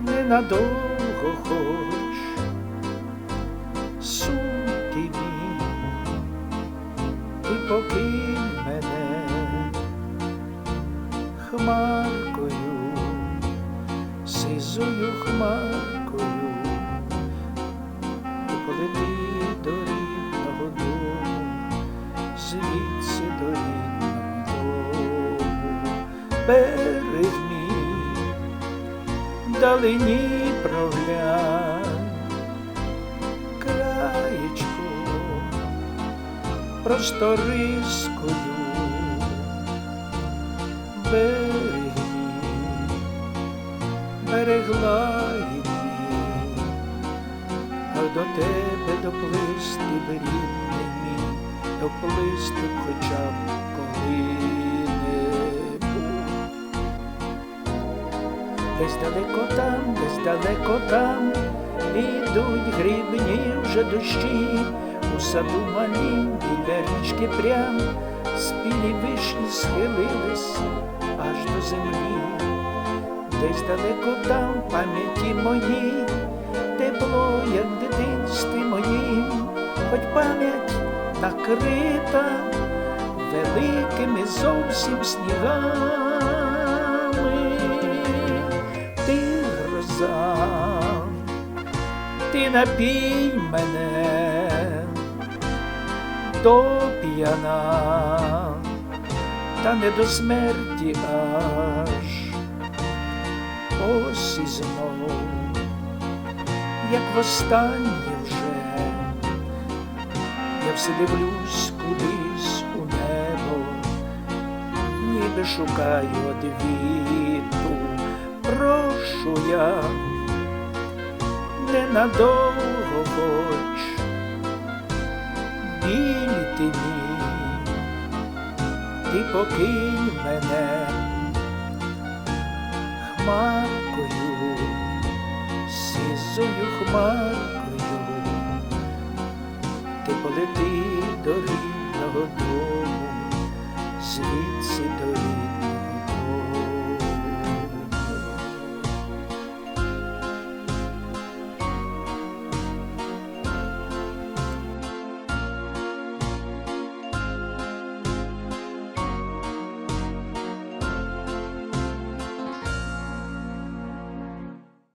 ненадовго хоч мій, ти покинь мене хмаркою, сизою хмаркою, і полети до рідного дому, звідси до рідного дому, берег мій, далині проглянь, краєчко, просторискою, берег мій, берегла її, а до тебе доплисти б рідний доплисти хоча б коли-небудь. Десь далеко там, десь далеко там, ідуть грибні вже дощі, у саду малім біля річки прям, спілі вишні схилились аж до землі, десь далеко там пам'яті моїй, тепло, як дитинстві моїм, хоч пам'ять накрита великими зовсім снігами, гроза, ти напій мене до п'яна, та не до смерті аж. Ось і знов, як востаннє вже, я все дивлюсь кудись у небо, ніби шукаю одвіту, прошу я ненадовго хоч біль ти мій, ти покинь мене хмаркою, сизою хмаркою, ти полети до рідного дому, звідси.